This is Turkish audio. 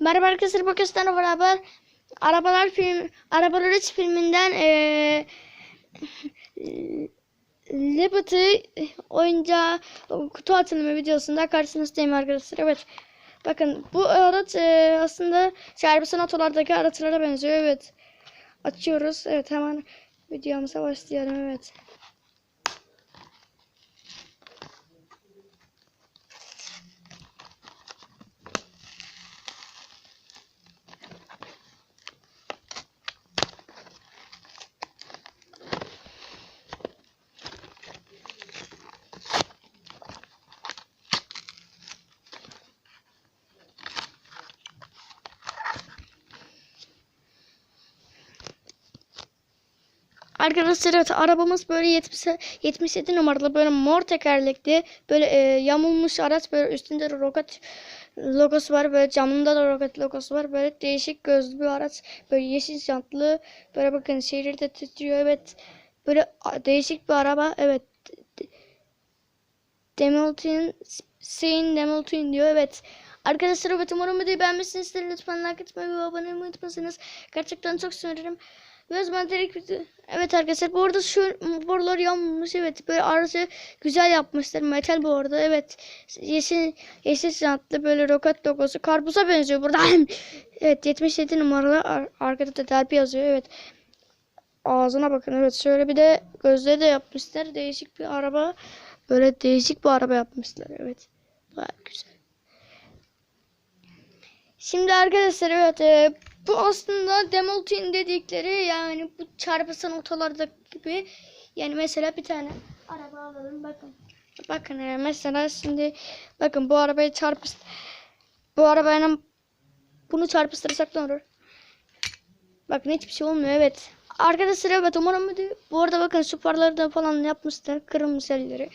Merhaba arkadaşlar bu kızlarla beraber Arabalar film Arabalar 3 filminden eee Liberty oyuncağı kutu açılımı videosunda karşınızdayım arkadaşlar. Evet. Bakın bu araç eee, aslında Şerbisen otolardaki araçlara benziyor. Evet. Açıyoruz. Evet hemen videomuza başlayalım. Evet. Arkadaşlar evet arabamız böyle 70, 77 numaralı böyle mor tekerlekli böyle e, yamulmuş araç böyle üstünde de roket logosu var böyle camında da roket logosu var böyle değişik gözlü bir araç böyle yeşil jantlı böyle bakın şehirde titriyor evet böyle değişik bir araba evet Demoltin Sein Demoltin diyor evet Arkadaşlar evet umarım videoyu beğenmişsinizdir. Lütfen like etmeyi ve abone olmayı unutmasınız. Gerçekten çok sevinirim. Biraz ben direkt Evet arkadaşlar bu arada şu borular yanmış. Evet böyle aracı güzel yapmışlar. Metal bu arada. Evet. Yeşil yeşil jantlı böyle roket logosu. Karpuza benziyor burada. evet 77 numaralı ar- arkada da derbi yazıyor. Evet. Ağzına bakın. Evet şöyle bir de gözleri de yapmışlar. Değişik bir araba. Böyle değişik bir araba yapmışlar. Evet. Baya güzel. Şimdi arkadaşlar evet e, bu aslında demoltin dedikleri yani bu çarpısan otolarda gibi yani mesela bir tane araba alalım bakın. Bakın e, mesela şimdi bakın bu arabayı çarpış bu arabayla bunu çarpıştırırsak ne olur? Bakın hiçbir şey olmuyor evet. Arkadaşlar evet umarım bu arada bakın farları da falan yapmışlar kırılmış elleri.